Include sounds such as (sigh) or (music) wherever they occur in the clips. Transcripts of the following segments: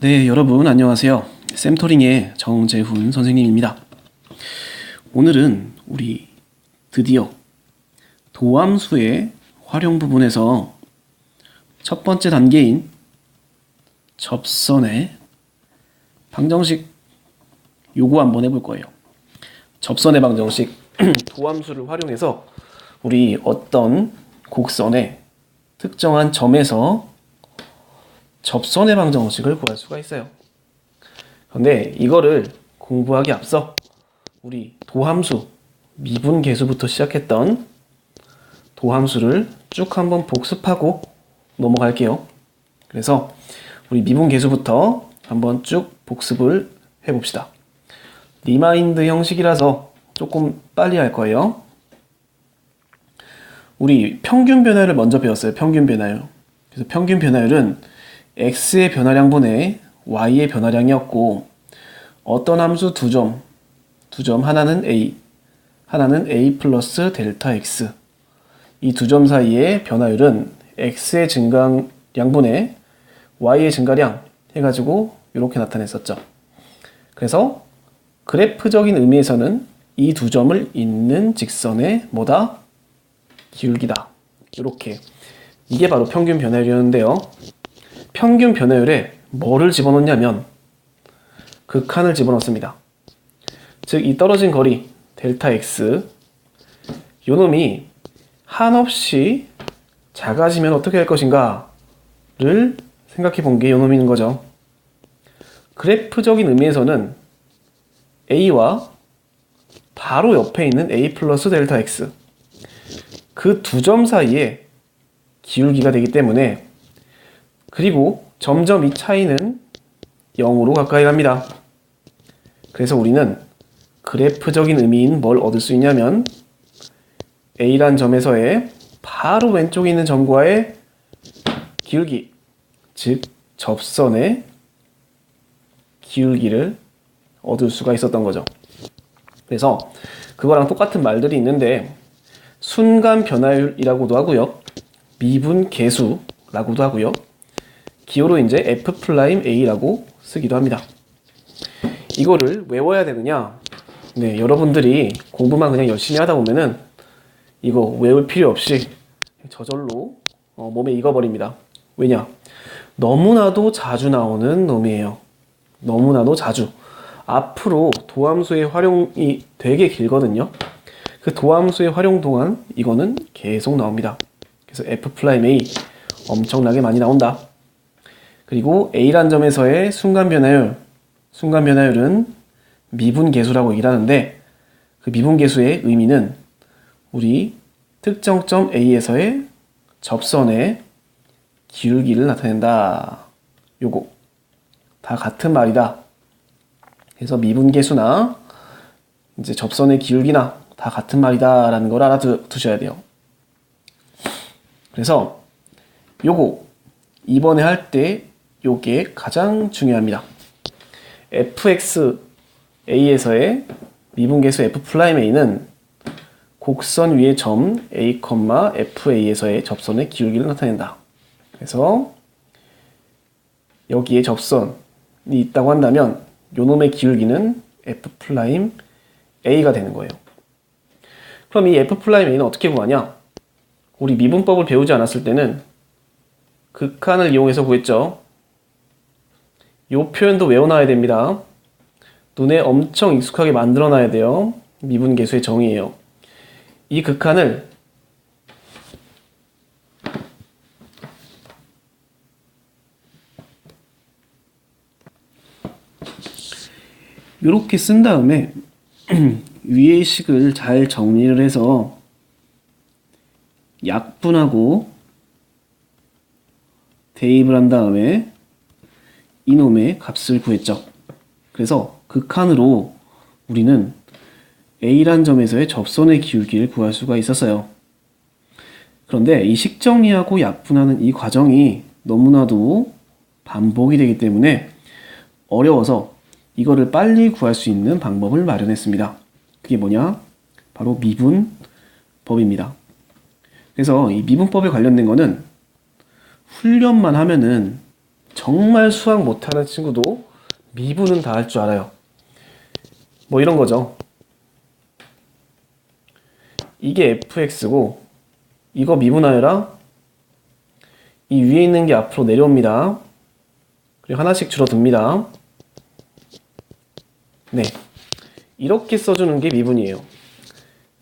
네, 여러분 안녕하세요. 쌤토링의 정재훈 선생님입니다. 오늘은 우리 드디어 도함수의 활용 부분에서 첫 번째 단계인 접선의 방정식 요거 한번 해볼 거예요. 접선의 방정식 (clears throat) 도함수를 활용해서 우리 어떤 곡선의 특정한 점에서 접선의 방정식을 구할 수가 있어요. 그런데 이거를 공부하기 앞서 우리 도함수, 미분 계수부터 시작했던 도함수를 쭉 한번 복습하고 넘어갈게요. 그래서 우리 미분 계수부터 한번 쭉 복습을 해봅시다. 리마인드 형식이라서 조금 빨리 할 거예요. 우리 평균 변화율을 먼저 배웠어요. 평균 변화율. 그래서 평균 변화율은 x의 변화량분의 y의 변화량이었고 어떤 함수 두 점, 두 점 하나는 a, 하나는 a 플러스 델타 x 이 두 점 사이의 변화율은 x의 증가량분의 y의 증가량 해가지고 이렇게 나타냈었죠. 그래서 그래프적인 의미에서는 이 두 점을 잇는 직선의 뭐다? 기울기다. 이렇게 이게 바로 평균 변화율이었는데요. 평균 변화율에 뭐를 집어넣냐면 극한을 집어넣습니다. 즉 이 떨어진 거리 델타 x 요 놈이 한없이 작아지면 어떻게 할 것인가를 생각해 본 게 요 놈인 거죠. 그래프적인 의미에서는 a와 바로 옆에 있는 a 플러스 델타 x 그 두 점 사이에 기울기가 되기 때문에 그리고 점점 이 차이는 0으로 가까이 갑니다. 그래서 우리는 그래프적인 의미인 뭘 얻을 수 있냐면 A란 점에서의 바로 왼쪽에 있는 점과의 기울기, 즉 접선의 기울기를 얻을 수가 있었던 거죠. 그래서 그거랑 똑같은 말들이 있는데 순간 변화율이라고도 하고요. 미분 계수라고도 하고요. 기호로 이제 F'A라고 쓰기도 합니다. 이거를 외워야 되느냐? 네, 여러분들이 공부만 그냥 열심히 하다 보면은 이거 외울 필요 없이 저절로 어, 몸에 익어버립니다. 왜냐? 너무나도 자주 나오는 놈이에요. 너무나도 자주. 앞으로 도함수의 활용이 되게 길거든요. 그 도함수의 활용 동안 이거는 계속 나옵니다. 그래서 F'A 엄청나게 많이 나온다. 그리고 A란 점에서의 순간 변화율, 순간 변화율은 미분 계수라고 얘기를 하는데 그 미분 계수의 의미는 우리 특정 점 A에서의 접선의 기울기를 나타낸다. 요거 다 같은 말이다. 그래서 미분 계수나 이제 접선의 기울기나 다 같은 말이다라는 걸 알아두셔야 돼요. 그래서 요거 이번에 할 때 요게 가장 중요합니다. fxa에서의 미분계수 f'a는 곡선 위의 점 a, fa에서의 접선의 기울기를 나타낸다. 그래서 여기에 접선이 있다고 한다면 요놈의 기울기는 f'a가 되는 거예요. 그럼 이 f'a는 어떻게 구하냐? 우리 미분법을 배우지 않았을 때는 극한을 이용해서 구했죠. 이 표현도 외워놔야 됩니다. 눈에 엄청 익숙하게 만들어놔야 돼요. 미분계수의 정의예요. 이 극한을 이렇게 쓴 다음에 (clears throat) 위의 식을 잘 정리를 해서 약분하고 대입을 한 다음에 이놈의 값을 구했죠. 그래서 극한으로 우리는 A란 점에서의 접선의 기울기를 구할 수가 있었어요. 그런데 이 식정리하고 약분하는 이 과정이 너무나도 반복이 되기 때문에 어려워서 이거를 빨리 구할 수 있는 방법을 마련했습니다. 그게 뭐냐? 바로 미분법입니다. 그래서 이 미분법에 관련된 거는 훈련만 하면은 정말 수학 못하는 친구도 미분은 다 할 줄 알아요. 뭐 이런 거죠. 이게 fx고 이거 미분하여라 이 위에 있는 게 앞으로 내려옵니다. 그리고 하나씩 줄어듭니다. 네. 이렇게 써주는 게 미분이에요.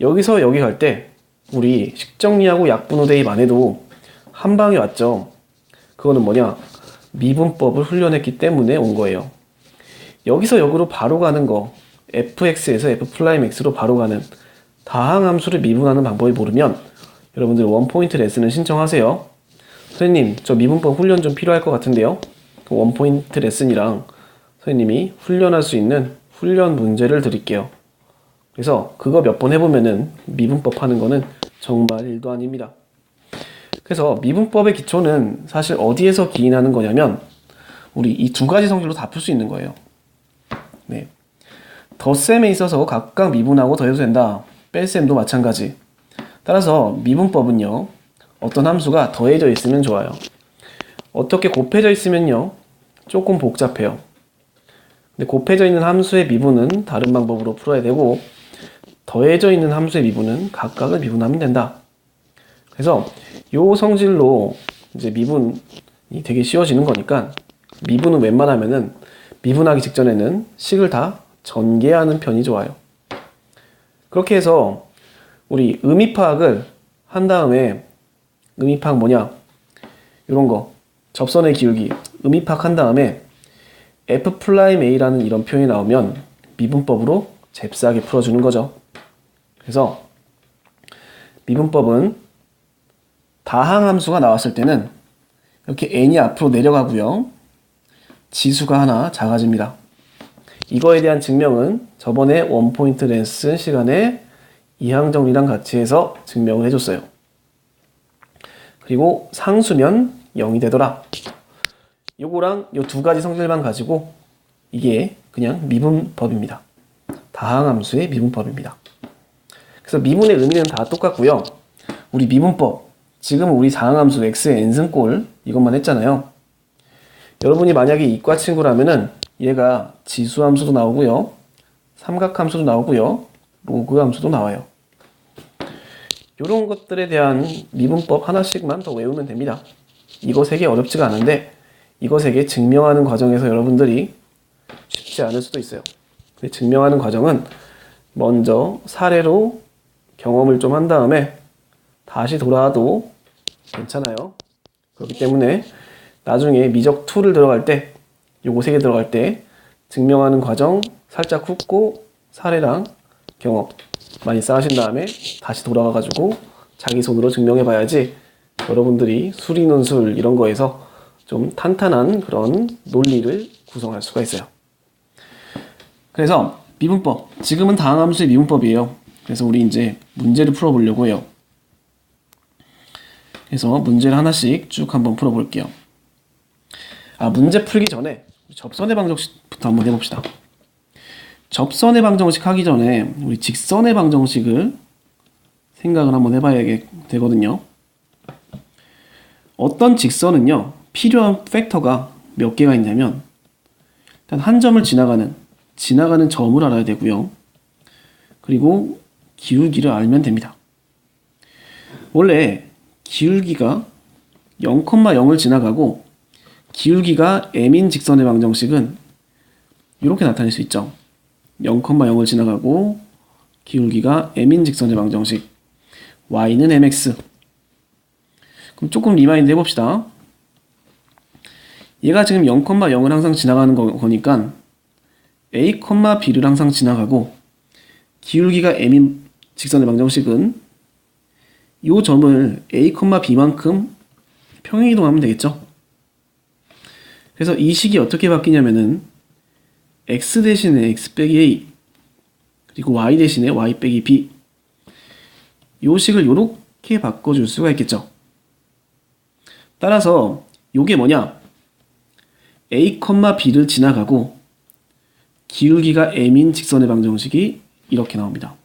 여기서 여기 갈 때 우리 식정리하고 약분호 대입 안 해도 한 방에 왔죠. 그거는 뭐냐? 미분법을 훈련했기 때문에 온 거예요. 여기서 여기로 바로 가는 거 fx에서 f'x로 바로 가는 다항 함수를 미분하는 방법이 모르면 여러분들 원포인트 레슨을 신청하세요. 선생님, 저 미분법 훈련 좀 필요할 것 같은데요. 그 원포인트 레슨이랑 선생님이 훈련할 수 있는 훈련 문제를 드릴게요. 그래서 그거 몇 번 해보면은 미분법 하는 거는 정말 일도 아닙니다. 그래서 미분법의 기초는 사실 어디에서 기인하는 거냐면 우리 이 두 가지 성질로 다 풀 수 있는 거예요. 네. 덧셈에 있어서 각각 미분하고 더해도 된다. 뺄셈도 마찬가지. 따라서 미분법은요. 어떤 함수가 더해져 있으면 좋아요. 어떻게 곱해져 있으면요. 조금 복잡해요. 근데 곱해져 있는 함수의 미분은 다른 방법으로 풀어야 되고 더해져 있는 함수의 미분은 각각을 미분하면 된다. 그래서 요 성질로 이제 미분이 되게 쉬워지는 거니까 미분은 웬만하면은 미분하기 직전에는 식을 다 전개하는 편이 좋아요. 그렇게 해서 우리 의미 파악을 한 다음에 의미 파악 뭐냐? 이런 거 접선의 기울기 의미 파악 한 다음에 f 플라임 a라는 이런 표현이 나오면 미분법으로 잽싸게 풀어주는 거죠. 그래서 미분법은 다항 함수가 나왔을 때는 이렇게 n이 앞으로 내려가고요. 지수가 하나 작아집니다. 이거에 대한 증명은 저번에 원포인트 레슨 시간에 이항정리랑 같이 해서 증명을 해줬어요. 그리고 상수면 0이 되더라. 요거랑 요 두 가지 성질만 가지고 이게 그냥 미분법입니다. 다항함수의 미분법입니다. 그래서 미분의 의미는 다 똑같고요. 우리 미분법 지금 우리 다항함수 x의 n승꼴 이것만 했잖아요. 여러분이 만약에 이과 친구라면은 얘가 지수함수도 나오고요. 삼각함수도 나오고요. 로그함수도 나와요. 이런 것들에 대한 미분법 하나씩만 더 외우면 됩니다. 개 어렵지가 않은데 개 증명하는 과정에서 여러분들이 쉽지 않을 수도 있어요. 증명하는 과정은 먼저 사례로 경험을 좀 한 다음에 다시 돌아와도 괜찮아요. 그렇기 때문에 나중에 미적 2를 들어갈 때 요거 세개 들어갈 때 증명하는 과정 살짝 훑고 사례랑 경험 많이 쌓으신 다음에 다시 돌아가 가지고 자기 손으로 증명해 봐야지 여러분들이 수리논술 이런 거에서 좀 탄탄한 그런 논리를 구성할 수가 있어요. 그래서 미분법 지금은 다항함수의 미분법이에요. 그래서 우리 이제 문제를 풀어보려고 해요. 그래서 문제를 하나씩 쭉 한번 풀어볼게요. 아 문제 풀기 전에 접선의 방정식부터 한번 해봅시다. 접선의 방정식 하기 전에 우리 직선의 방정식을 생각을 한번 해봐야 되거든요. 어떤 직선은요, 필요한 팩터가 몇 개가 있냐면, 일단 한 점을 지나가는, 지나가는 점을 알아야 되고요. 그리고 기울기를 알면 됩니다. 원래 기울기가 0,0을 지나가고 기울기가 m인 직선의 방정식은 이렇게 나타낼 수 있죠. 0,0을 지나가고 기울기가 m인 직선의 방정식 y는 mx 그럼 조금 리마인드 해봅시다. 얘가 지금 0,0을 항상 지나가는 거, 니까 a, b를 항상 지나가고 기울기가 m인 직선의 방정식은 이 점을 a, b만큼 평행 이동하면 되겠죠. 그래서 이 식이 어떻게 바뀌냐면은 x 대신에 x 빼기 a 그리고 y 대신에 y 빼기 b 이 식을 이렇게 바꿔줄 수가 있겠죠. 따라서 이게 뭐냐? a, b를 지나가고 기울기가 m인 직선의 방정식이 이렇게 나옵니다.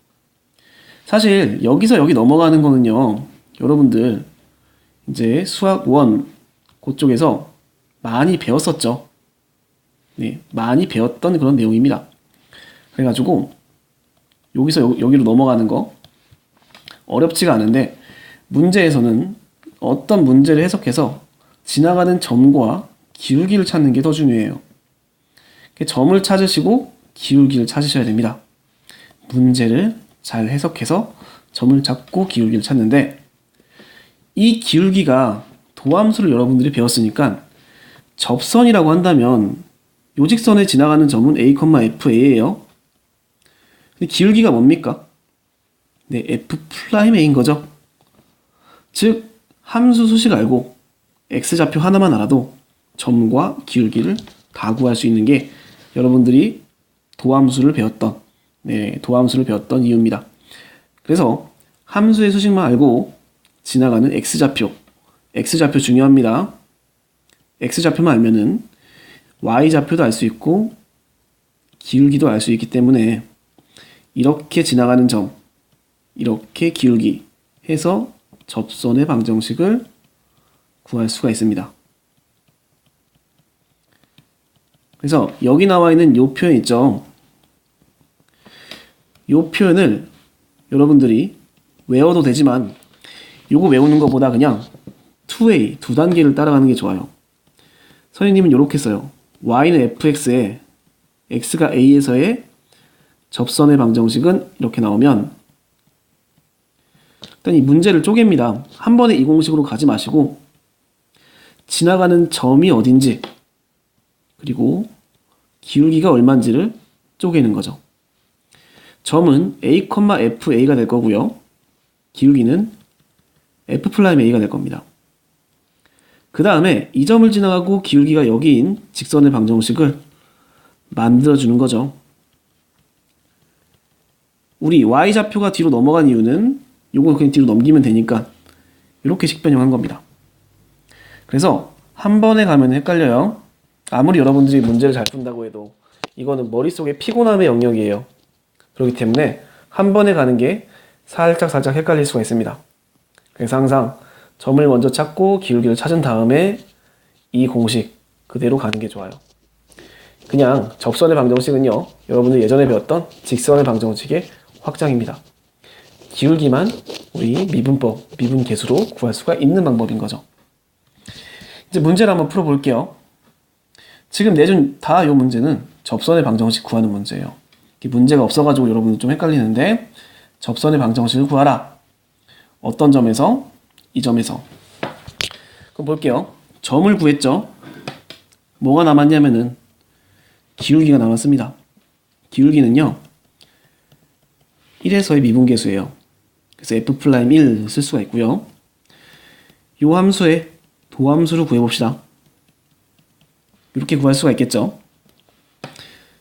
사실 여기서 여기 넘어가는 거는요. 여러분들 이제 수학 1 그쪽에서 많이 배웠었죠. 네, 많이 배웠던 그런 내용입니다. 그래가지고 여기서 여, 여기로 넘어가는 거 어렵지가 않은데 문제에서는 어떤 문제를 해석해서 지나가는 점과 기울기를 찾는 게 더 중요해요. 점을 찾으시고 기울기를 찾으셔야 됩니다. 문제를 잘 해석해서 점을 찾고 기울기를 찾는데 이 기울기가 도함수를 여러분들이 배웠으니까 접선이라고 한다면 요직선에 지나가는 점은 a, fa예요. 근데 기울기가 뭡니까? 네, f 프라임 a인 거죠. 즉 함수 수식 알고 x 좌표 하나만 알아도 점과 기울기를 다 구할 수 있는 게 여러분들이 도함수를 배웠던 네, 도함수를 배웠던 이유입니다. 그래서 함수의 수식만 알고 지나가는 x좌표 x좌표 중요합니다. x좌표만 알면은 y좌표도 알 수 있고 기울기도 알 수 있기 때문에 이렇게 지나가는 점 이렇게 기울기 해서 접선의 방정식을 구할 수가 있습니다. 그래서 여기 나와 있는 이 표현 있죠. 이 표현을 여러분들이 외워도 되지만 이거 외우는 것보다 그냥 2way, 두 단계를 따라가는 게 좋아요. 선생님은 이렇게 써요. y는 fx에 x가 a에서의 접선의 방정식은 이렇게 나오면 일단 이 문제를 쪼갭니다. 한 번에 이 공식으로 가지 마시고 지나가는 점이 어딘지 그리고 기울기가 얼마인지를 쪼개는 거죠. 점은 a, fa가 될 거고요. 기울기는 f'a가 될 겁니다. 그 다음에 이 점을 지나가고 기울기가 여기인 직선의 방정식을 만들어주는 거죠. 우리 y좌표가 뒤로 넘어간 이유는 요거 그냥 뒤로 넘기면 되니까 이렇게 식변형한 겁니다. 그래서 한 번에 가면 헷갈려요. 아무리 여러분들이 문제를 잘 푼다고 해도 이거는 머릿속에 피곤함의 영역이에요. 그렇기 때문에 한 번에 가는 게 살짝 살짝 헷갈릴 수가 있습니다. 그래서 항상 점을 먼저 찾고 기울기를 찾은 다음에 이 공식 그대로 가는 게 좋아요. 그냥 접선의 방정식은요, 여러분들 예전에 배웠던 직선의 방정식의 확장입니다. 기울기만 우리 미분법, 미분계수로 구할 수가 있는 방법인 거죠. 이제 문제를 한번 풀어볼게요. 지금 내준 다 이 문제는 접선의 방정식 구하는 문제예요. 문제가 없어가지고 여러분들 좀 헷갈리는데 접선의 방정식을 구하라. 어떤 점에서? 이 점에서. 그럼 볼게요. 점을 구했죠. 뭐가 남았냐면은 기울기가 남았습니다. 기울기는요. 1에서의 미분계수예요. 그래서 f'1 쓸 수가 있고요. 이 함수의 도함수를 구해봅시다. 이렇게 구할 수가 있겠죠.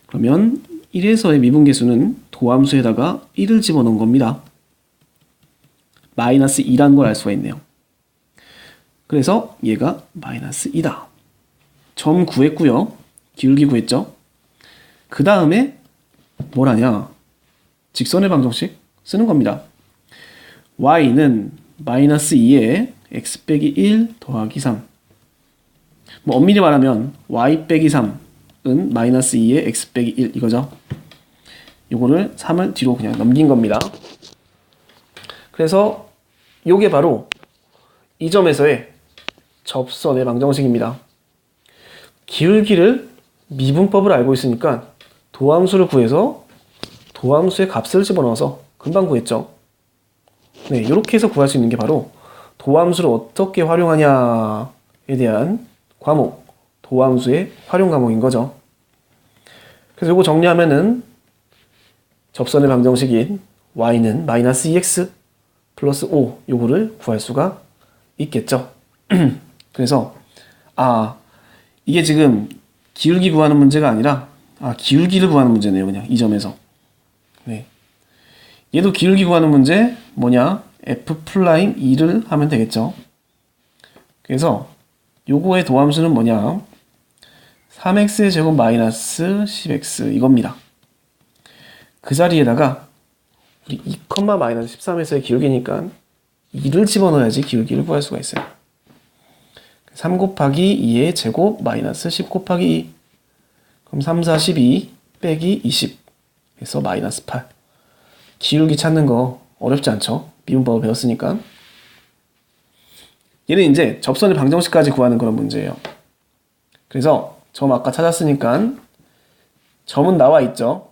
그러면 1에서의 미분계수는 도함수에다가 1을 집어넣은 겁니다. 마이너스 2라는 걸알 수가 있네요. 그래서 얘가 마이너스 2다. 점 구했고요. 기울기 구했죠. 그 다음에 뭘 하냐? 직선의 방정식 쓰는 겁니다. y는 마이너스 2에 x 빼기 1 더하기 3. 뭐 엄밀히 말하면 y 빼기 3은 마이너스 2에 x 빼기 1 이거죠. 요거를 3을 뒤로 그냥 넘긴 겁니다. 그래서 요게 바로 이 점에서의 접선의 방정식입니다. 기울기를 미분법을 알고 있으니까 도함수를 구해서 도함수의 값을 집어넣어서 금방 구했죠. 네, 이렇게 해서 구할 수 있는 게 바로 도함수를 어떻게 활용하냐에 대한 과목, 도함수의 활용 과목인 거죠. 그래서 이거 정리하면은 접선의 방정식인 y는 마이너스 2x 플러스 5 요거를 구할 수가 있겠죠. (clears throat) 그래서 아 이게 지금 기울기 구하는 문제가 아니라 아 기울기를 구하는 문제네요. 그냥 이 점에서. 네. 얘도 기울기 구하는 문제 뭐냐? f 플라임 2를 하면 되겠죠. 그래서 요거의 도함수는 뭐냐? 3x의 제곱 마이너스 10x 이겁니다. 그 자리에다가 우리 2, 마이너스 13에서의 기울기니까 2를 집어넣어야지 기울기를 구할 수가 있어요. 3 곱하기 2의 제곱 마이너스 10 곱하기 2. 그럼 3, 4, 12 빼기 20. 해서 마이너스 8. 기울기 찾는 거 어렵지 않죠? 미분법을 배웠으니까. 얘는 이제 접선의 방정식까지 구하는 그런 문제예요. 그래서 점 아까 찾았으니까 점은 나와 있죠.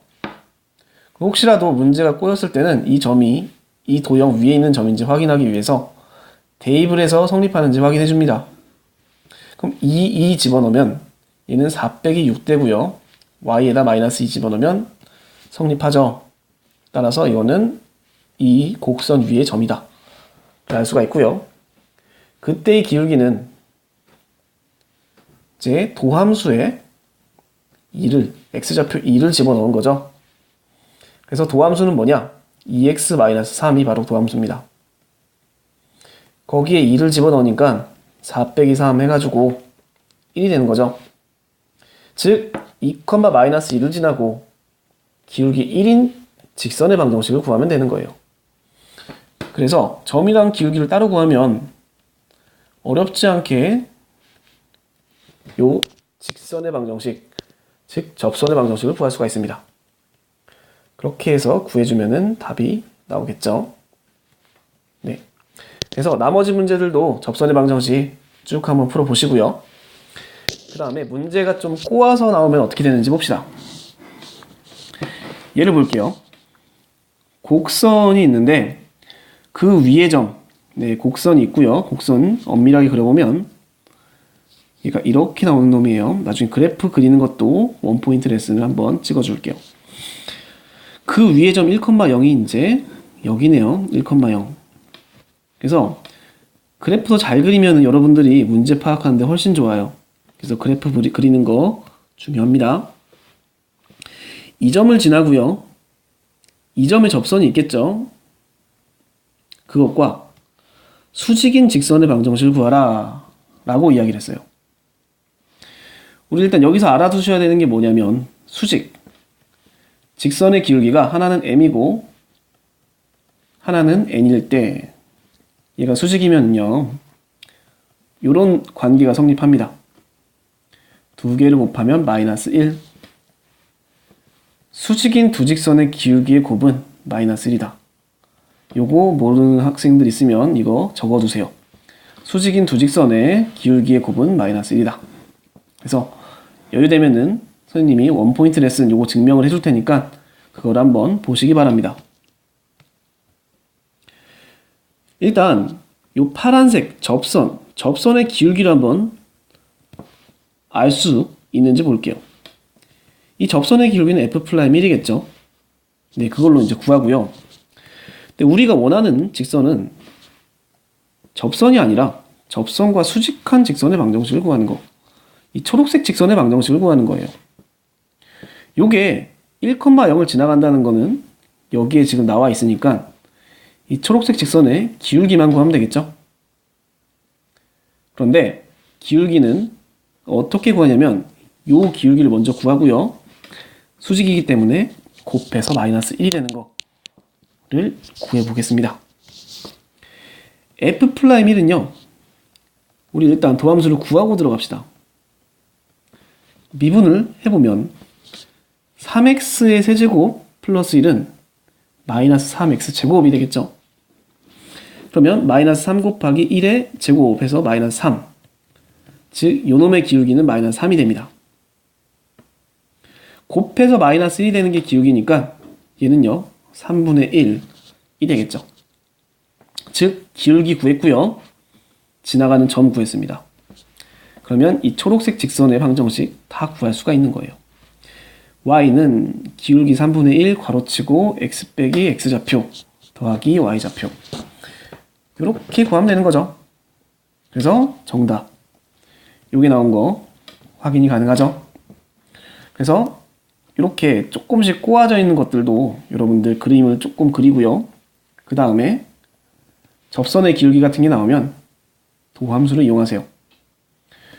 혹시라도 문제가 꼬였을 때는 이 점이 이 도형 위에 있는 점인지 확인하기 위해서 해서 성립하는지 확인해 줍니다. 그럼 2, 2 집어넣으면 얘는 4 빼기 6 되고요. y에다 마이너스 2 집어넣으면 성립하죠. 따라서 이거는 이 곡선 위의 점이다. 알 수가 있고요. 그때의 기울기는 이제 도함수에 2를 x좌표 2를 집어넣은 거죠. 그래서 도함수는 뭐냐? 2x-3이 바로 도함수입니다. 거기에 2를 집어넣으니까 4 빼기 3 해가지고 1이 되는 거죠. 즉, 2, 마이너스 1을 지나고 기울기 1인 직선의 방정식을 구하면 되는 거예요. 그래서 점이랑 기울기를 따로 구하면 어렵지 않게 요 직선의 방정식, 즉 접선의 방정식을 구할 수가 있습니다. 그렇게 해서 구해주면은 답이 나오겠죠. 네. 그래서 나머지 문제들도 접선의 방정식 쭉 한번 풀어보시고요. 그 다음에 문제가 좀 꼬아서 나오면 어떻게 되는지 봅시다. 예를 볼게요. 곡선이 있는데 그 위에 점, 네, 곡선이 있고요. 곡선 엄밀하게 그려보면 얘가 이렇게 나오는 놈이에요. 나중에 그래프 그리는 것도 원포인트 레슨을 한번 찍어줄게요. 그 위에 점 1,0이 이제 여기네요. 1,0. 그래서 그래프 더잘 그리면 여러분들이 문제 파악하는데 훨씬 좋아요. 그래서 그래프 그리는 거 중요합니다. 이 점을 지나고요. 이 점에 접선이 있겠죠. 그것과 수직인 직선의 방정식을 구하라 라고 이야기를 했어요. 우리 일단 여기서 알아두셔야 되는 게 뭐냐면 수직 직선의 기울기가 하나는 m이고 하나는 n일 때 얘가 수직이면요 이런 관계가 성립합니다. 두 개를 곱하면 마이너스 1 수직인 두 직선의 기울기의 곱은 마이너스 1이다. 요거 모르는 학생들 있으면 이거 적어두세요. 수직인 두 직선의 기울기의 곱은 마이너스 1이다. 그래서 여유되면은 선생님이 원포인트 레슨 요거 증명을 해줄 테니까 그걸 한번 보시기 바랍니다. 일단 요 파란색 접선, 접선의 기울기를 한번 알 수 있는지 볼게요. 이 접선의 기울기는 f 플라임 1이겠죠. 네, 그걸로 이제 구하고요. 근데 우리가 원하는 직선은 접선이 아니라 접선과 수직한 직선의 방정식을 구하는 거. 이 초록색 직선의 방정식을 구하는 거예요. 요게 1,0을 지나간다는 거는 여기에 지금 나와 있으니까 이 초록색 직선의 기울기만 구하면 되겠죠? 그런데 기울기는 어떻게 구하냐면 요 기울기를 먼저 구하고요. 수직이기 때문에 곱해서 마이너스 1이 되는 거를 구해 보겠습니다. f 플라임 1은요. 우리 일단 도함수를 구하고 들어갑시다. 미분을 해보면 3x의 세제곱 플러스 1은 마이너스 3x 제곱이 되겠죠. 그러면 마이너스 3 곱하기 1의 제곱해서 마이너스 3. 즉, 요놈의 기울기는 마이너스 3이 됩니다. 곱해서 마이너스 1이 되는 게 기울기니까 얘는요, 3분의 1이 되겠죠. 즉, 기울기 구했고요. 지나가는 점 구했습니다. 그러면 이 초록색 직선의 방정식 다 구할 수가 있는 거예요. Y는 기울기 3분의 1 괄호치고 x 빼기 x좌표 더하기 y좌표 이렇게 구하면 되는 거죠. 그래서 정답 여기 나온 거 확인이 가능하죠. 그래서 이렇게 조금씩 꼬아져 있는 것들도 여러분들 그림을 조금 그리고요. 그 다음에 접선의 기울기 같은 게 나오면 도함수를 이용하세요.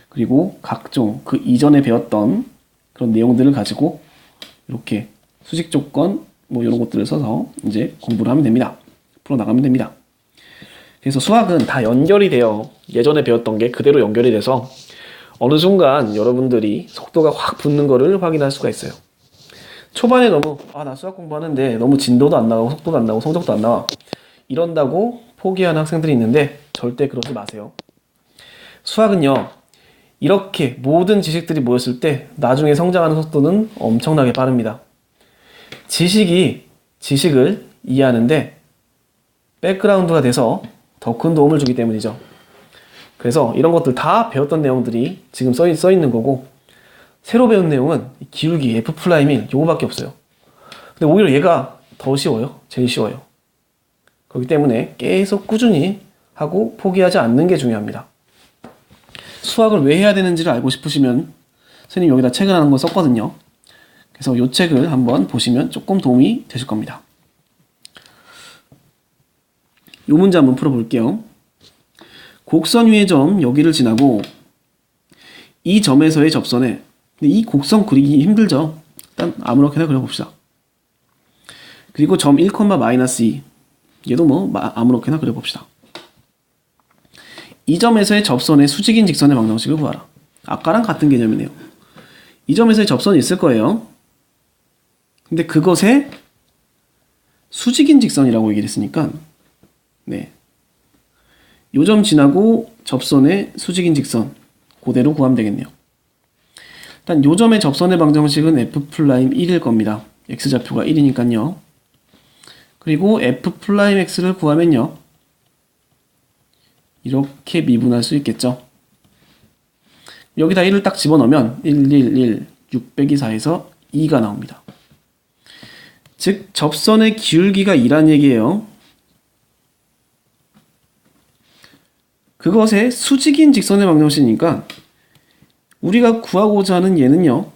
그리고 각종 그 이전에 배웠던 그런 내용들을 가지고 이렇게 수직 조건 뭐 이런 것들을 써서 이제 공부를 하면 됩니다. 풀어 나가면 됩니다. 그래서 수학은 다 연결이 돼요. 예전에 배웠던 게 그대로 연결이 돼서 어느 순간 여러분들이 속도가 확 붙는 거를 확인할 수가 있어요. 초반에 너무 아 나 수학 공부하는데 너무 진도도 안 나오고 속도도 안 나오고 성적도 안 나와 이런다고 포기하는 학생들이 있는데 절대 그러지 마세요. 수학은요 이렇게 모든 지식들이 모였을 때 나중에 성장하는 속도는 엄청나게 빠릅니다. 지식이 지식을 이해하는데 백그라운드가 돼서 더 큰 도움을 주기 때문이죠. 그래서 이런 것들 다 배웠던 내용들이 지금 써, 있, 써 있는 거고 새로 배운 내용은 기울기 F 플라임 1 요거밖에 없어요. 근데 오히려 얘가 더 쉬워요. 제일 쉬워요. 그렇기 때문에 계속 꾸준히 하고 포기하지 않는 게 중요합니다. 수학을 왜 해야 되는지를 알고 싶으시면 선생님 여기다 책을 하는 거 썼거든요. 그래서 이 책을 한번 보시면 조금 도움이 되실 겁니다. 이 문제 한번 풀어볼게요. 곡선 위의 점 여기를 지나고 이 점에서의 접선에 근데 이 곡선 그리기 힘들죠. 일단 아무렇게나 그려봅시다. 그리고 점 1, 마이너스 2 얘도 뭐 마- 아무렇게나 그려봅시다. 이 점에서의 접선의 수직인 직선의 방정식을 구하라. 아까랑 같은 개념이네요. 이 점에서의 접선이 있을 거예요. 근데 그것에 수직인 직선이라고 얘기를 했으니까 네. 요점 지나고 접선의 수직인 직선 그대로 구하면 되겠네요. 일단 요 점의 접선의 방정식은 f 플라임 1일 겁니다. x좌표가 1이니까요. 그리고 f 플라임 x를 구하면요. 이렇게 미분할 수 있겠죠. 여기다 1을 딱 집어넣으면 1, 1, 1, 6 빼기 4에서 2가 나옵니다. 즉 접선의 기울기가 2란 얘기예요. 그것의 수직인 직선의 방정식이니까 우리가 구하고자 하는 얘는요.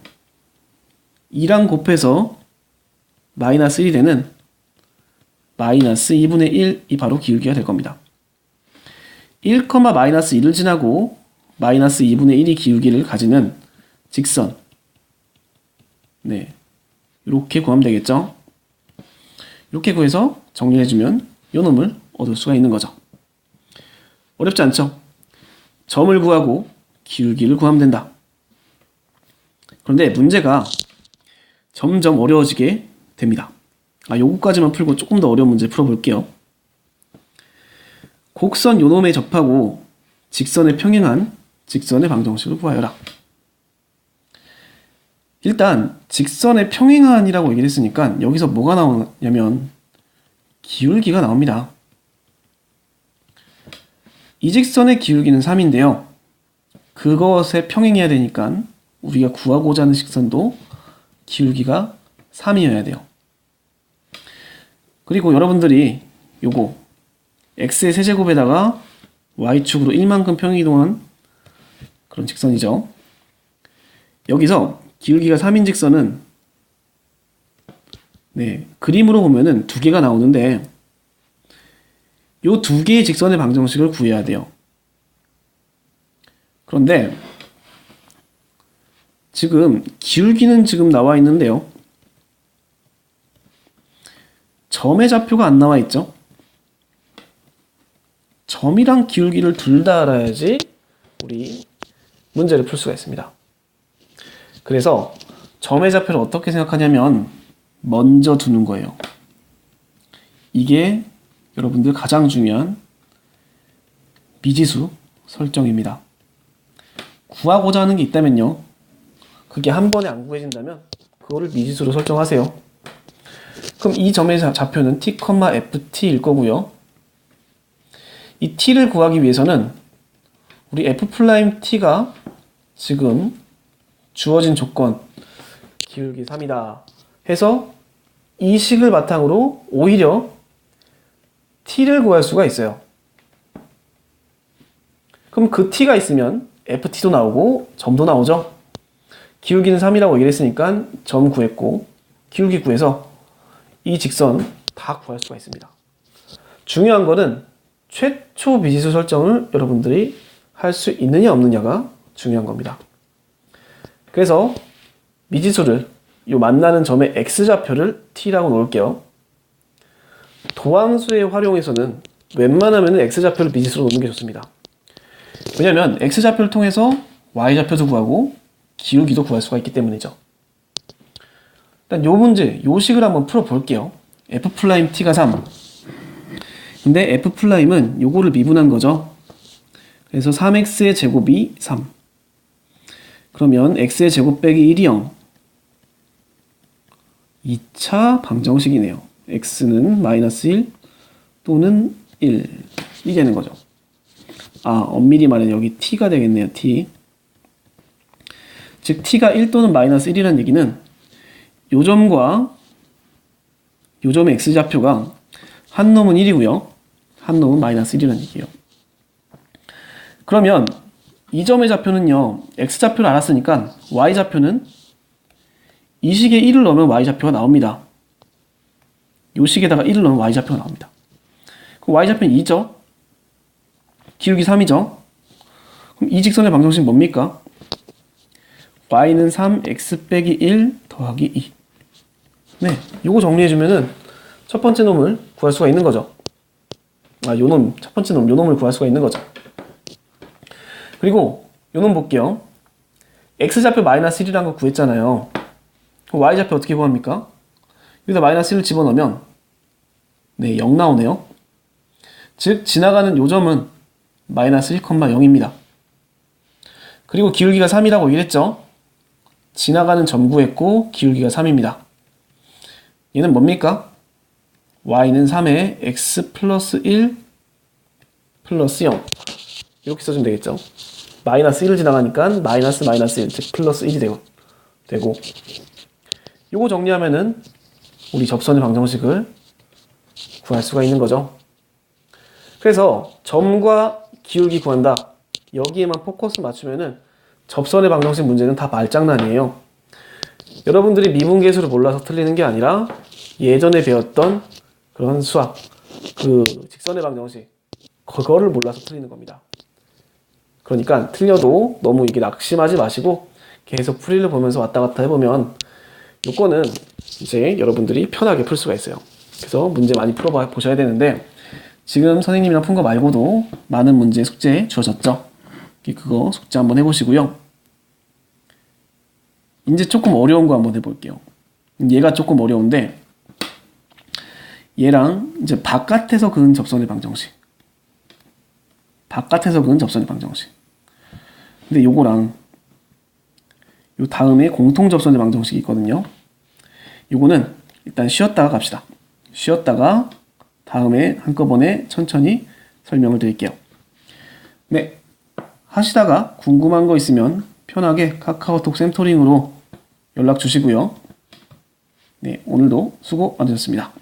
2랑 곱해서 마이너스 1이 되는 마이너스 2분의 1이 바로 기울기가 될 겁니다. 1, 마이너스 1을 지나고 마이너스 2분의 1이 기울기를 가지는 직선. 네. 이렇게 구하면 되겠죠? 이렇게 구해서 정리해주면 요 놈을 얻을 수가 있는 거죠. 어렵지 않죠? 점을 구하고 기울기를 구하면 된다. 그런데 문제가 점점 어려워지게 됩니다. 아, 요거까지만 풀고 조금 더 어려운 문제 풀어볼게요. 곡선 요놈에 접하고 직선에 평행한 직선의 방정식을 구하여라. 일단 직선에 평행한이라고 얘기를 했으니까 여기서 뭐가 나오냐면 기울기가 나옵니다. 이 직선의 기울기는 3인데요. 그것에 평행해야 되니까 우리가 구하고자 하는 직선도 기울기가 3이어야 돼요. 그리고 여러분들이 요거 x의 세제곱에다가 y축으로 1만큼 평이동한 그런 직선이죠. 여기서 기울기가 3인 직선은 네, 그림으로 보면은 두 개가 나오는데 요 두 개의 직선의 방정식을 구해야 돼요. 그런데 지금 기울기는 지금 나와 있는데요. 점의 좌표가 안 나와 있죠. 점이랑 기울기를 둘 다 알아야지 우리 문제를 풀 수가 있습니다. 그래서 점의 좌표를 어떻게 생각하냐면 먼저 두는 거예요. 이게 여러분들 가장 중요한 미지수 설정입니다. 구하고자 하는 게 있다면요. 그게 한 번에 안 구해진다면 그거를 미지수로 설정하세요. 그럼 이 점의 좌- 좌표는 t, ft일 거고요. 이 t를 구하기 위해서는 우리 f 플라임 t가 지금 주어진 조건 기울기 3이다 해서 이 식을 바탕으로 오히려 t를 구할 수가 있어요. 그럼 그 t가 있으면 ft도 나오고 점도 나오죠. 기울기는 3이라고 얘기를 했으니까 점 구했고 기울기 구해서 이 직선 다 구할 수가 있습니다. 중요한 거는 최초 미지수 설정을 여러분들이 할 수 있느냐 없느냐가 중요한 겁니다. 그래서 미지수를 이 만나는 점의 x좌표를 t라고 놓을게요. 도함수의 활용에서는 웬만하면 X좌표를 미지수로 놓는 게 좋습니다. 왜냐면 X좌표를 통해서 Y좌표도 구하고 기울기도 구할 수가 있기 때문이죠. 일단 요 문제, 요 식을 한번 풀어볼게요. F'T가 3. 근데 F'은 요거를 미분한 거죠. 그래서 3X의 제곱이 3. 그러면 X의 제곱 빼기 1이 0. 2차 방정식이네요. X는 마이너스 1 또는 1. 이 되는 거죠. 아, 엄밀히 말해 여기 T가 되겠네요. T. 즉 T가 1 또는 마이너스 1이라는 얘기는 요점과 요점의 X좌표가 한 놈은 1이고요. 한 놈은 마이너스 1이라는 얘기예요. 그러면 이 점의 좌표는요. X좌표를 알았으니까 Y좌표는 이 식에 1을 넣으면 Y좌표가 나옵니다. 요 식에다가 1을 넣으면 Y좌표가 나옵니다. 그럼 Y좌표는 2죠? 기울기 3이죠? 그럼 이 직선의 방정식은 뭡니까? Y는 3X 빼기 1 더하기 2. 네, 요거 정리해주면은 첫 번째 놈을 구할 수가 있는 거죠. 아, 요 놈, 첫 번째 놈, 요 놈을 구할 수가 있는 거죠. 그리고 요놈 볼게요. X좌표 마이너스 1이라는 거 구했잖아요. Y좌표 어떻게 구합니까? 여기다 마이너스 1을 집어넣으면 네, 0 나오네요. 즉, 지나가는 요 점은 마이너스 1,0입니다. 그리고 기울기가 3이라고 이랬죠? 지나가는 점 구했고 기울기가 3입니다. 얘는 뭡니까? Y는 3에 x 플러스 1 플러스 0 이렇게 써주면 되겠죠? 마이너스 1을 지나가니까 마이너스 마이너스 1, 즉 플러스 1이 되고 되고 요거 정리하면은 우리 접선의 방정식을 구할 수가 있는 거죠. 그래서 점과 기울기 구한다. 여기에만 포커스 맞추면은 접선의 방정식 문제는 다 말장난이에요. 여러분들이 미분계수를 몰라서 틀리는 게 아니라 예전에 배웠던 그런 수학, 그 직선의 방 정식, 그거를 몰라서 틀리는 겁니다. 그러니까 틀려도 너무 이게 낙심하지 마시고 계속 풀이를 보면서 왔다 갔다 해보면 요거는 이제 여러분들이 편하게 풀 수가 있어요. 그래서 문제 많이 풀어 보셔야 되는데 지금 선생님이랑 푼 거 말고도 많은 문제 숙제 주어졌죠. 그거 숙제 한번 해보시고요. 이제 조금 어려운 거 한번 해볼게요. 얘가 조금 어려운데 얘랑 이제 바깥에서 그은 접선의 방정식. 바깥에서 그은 접선의 방정식. 근데 요거랑 요 다음에 공통 접선의 방정식이 있거든요. 요거는 일단 쉬었다가 갑시다. 쉬었다가 다음에 한꺼번에 천천히 설명을 드릴게요. 네. 하시다가 궁금한 거 있으면 편하게 카카오톡 샘토링으로 연락 주시고요. 네, 오늘도 수고 많으셨습니다.